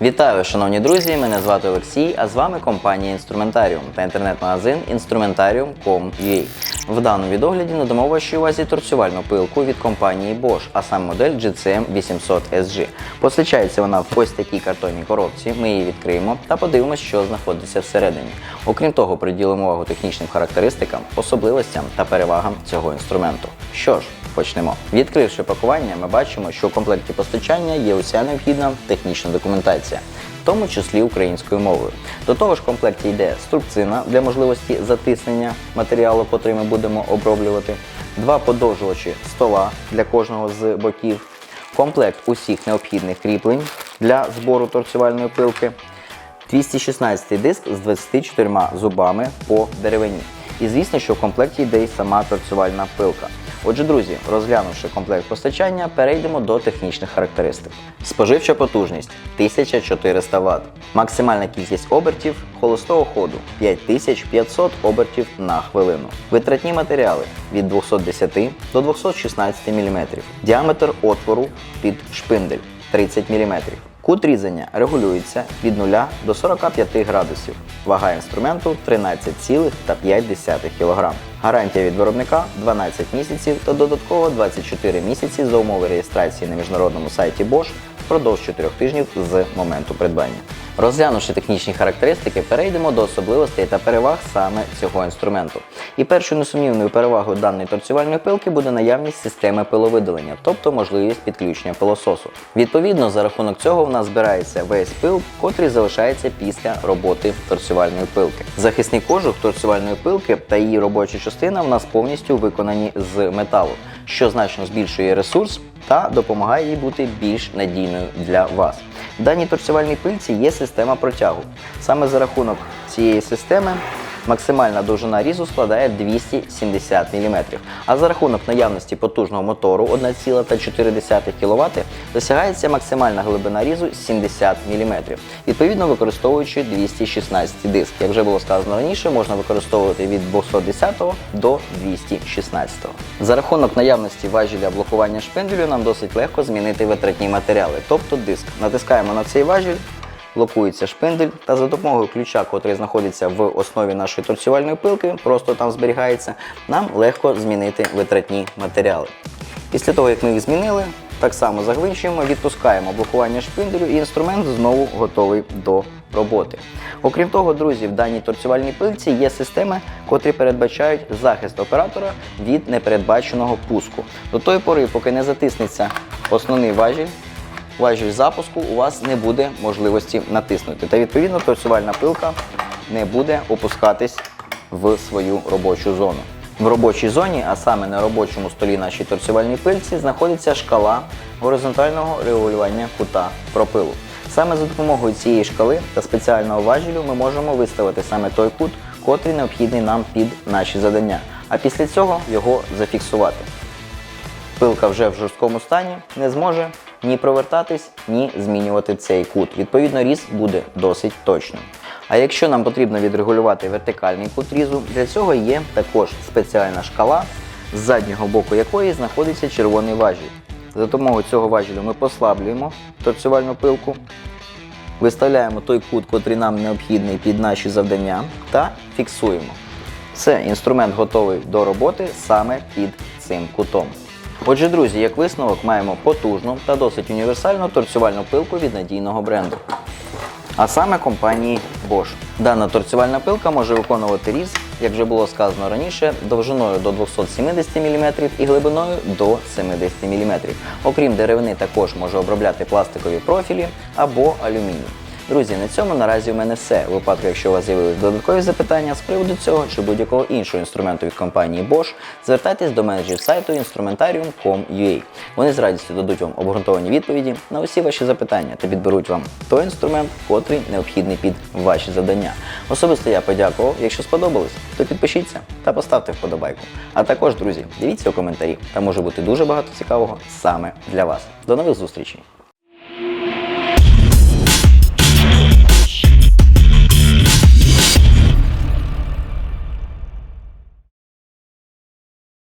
Вітаю, шановні друзі! Мене звати Олексій, а з вами компанія Інструментаріум та інтернет-магазин Instrumentarium.com.ua. В даному відогляді надамо вашій увазі торцювальну пилку від компанії Bosch, а саме модель GCM 800 SG. Постачається вона в ось такій картонній коробці. Ми її відкриємо та подивимося, що знаходиться всередині. Окрім того, приділимо увагу технічним характеристикам, особливостям та перевагам цього інструменту. Що ж, Почнемо. Відкривши пакування, ми бачимо, що у комплекті постачання є уся необхідна технічна документація, тому числі українською мовою. До того ж, в комплекті йде струбцина для можливості затиснення матеріалу, котрий ми будемо оброблювати, два подовжувачі стола для кожного з боків, комплект усіх необхідних кріплень для збору торцювальної пилки, 216 диск з 24 зубами по деревині. І звісно, що в комплекті йде і сама торцювальна пилка. Отже, друзі, розглянувши комплект постачання, перейдемо до технічних характеристик. Споживча потужність 1400 Вт. Максимальна кількість обертів холостого ходу 5500 обертів на хвилину. Витратні матеріали від 210 до 216 мм. Діаметр отвору під шпиндель 30 мм. Кут різання регулюється від 0 до 45 градусів. Вага інструменту 13,5 кг. Гарантія від виробника 12 місяців та додатково 24 місяці за умови реєстрації на міжнародному сайті Bosch впродовж 4 тижнів з моменту придбання. Розглянувши технічні характеристики, перейдемо до особливостей та переваг саме цього інструменту. І першою несумнівною перевагою даної торцювальної пилки буде наявність системи пиловидалення, тобто можливість підключення пилососу. Відповідно, за рахунок цього в нас збирається весь пил, котрий залишається після роботи торцювальної пилки. Захисний кожух торцювальної пилки та її робоча частина в нас повністю виконані з металу, що значно збільшує ресурс та допомагає їй бути більш надійною для вас. В даній торцювальній пильці є система протягу. Саме за рахунок цієї системи максимальна довжина різу складає 270 мм, а за рахунок наявності потужного мотору 1,4 кВт досягається максимальна глибина різу 70 мм, відповідно використовуючи 216 диск. Як вже було сказано раніше, можна використовувати від 210 до 216. За рахунок наявності важеля блокування шпинделю нам досить легко змінити витратні матеріали, тобто диск. Натискаємо на цей важіль блокується шпиндель та за допомогою ключа, який знаходиться в основі нашої торцювальної пилки, просто там зберігається, нам легко змінити витратні матеріали. Після того, як ми їх змінили, так само загвинчуємо, відпускаємо блокування шпинделю і інструмент знову готовий до роботи. Окрім того, друзі, в даній торцювальній пилці є системи, котрі передбачають захист оператора від непередбаченого пуску. До тої пори, поки не затиснеться основний важіль, важіль запуску у вас не буде можливості натиснути. Та відповідно торцювальна пилка не буде опускатись в свою робочу зону. В робочій зоні, а саме на робочому столі нашій торцювальній пильці, знаходиться шкала горизонтального регулювання кута пропилу. Саме за допомогою цієї шкали та спеціального важілю ми можемо виставити саме той кут, котрий необхідний нам під наші завдання, а після цього його зафіксувати. Пилка вже в жорсткому стані не зможе ні провертатись, ні змінювати цей кут. Відповідно, різ буде досить точним. А якщо нам потрібно відрегулювати вертикальний кут різу, для цього є також спеціальна шкала, з заднього боку якої знаходиться червоний важіль. За допомогою цього важілю ми послаблюємо торцювальну пилку, виставляємо той кут, котрий нам необхідний під наші завдання, та фіксуємо. Все, інструмент готовий до роботи саме під цим кутом. Отже, друзі, як висновок, маємо потужну та досить універсальну торцювальну пилку від надійного бренду. А саме компанії Bosch. Дана торцювальна пилка може виконувати різ, як вже було сказано раніше, довжиною до 270 мм і глибиною до 70 мм. Окрім деревини, також може обробляти пластикові профілі або алюміній. Друзі, на цьому наразі в мене все. У випадку, якщо у вас з'явились додаткові запитання з приводу цього чи будь-якого іншого інструменту від компанії Bosch, звертайтесь до менеджерів сайту instrumentarium.com.ua. Вони з радістю дадуть вам обґрунтовані відповіді на усі ваші запитання та підберуть вам той інструмент, котрий необхідний під ваші завдання. Особисто я подякував. Якщо сподобалось, то підпишіться та поставте вподобайку. А також, друзі, дивіться у коментарі. Там може бути дуже багато цікавого саме для вас. До нових зустрічей!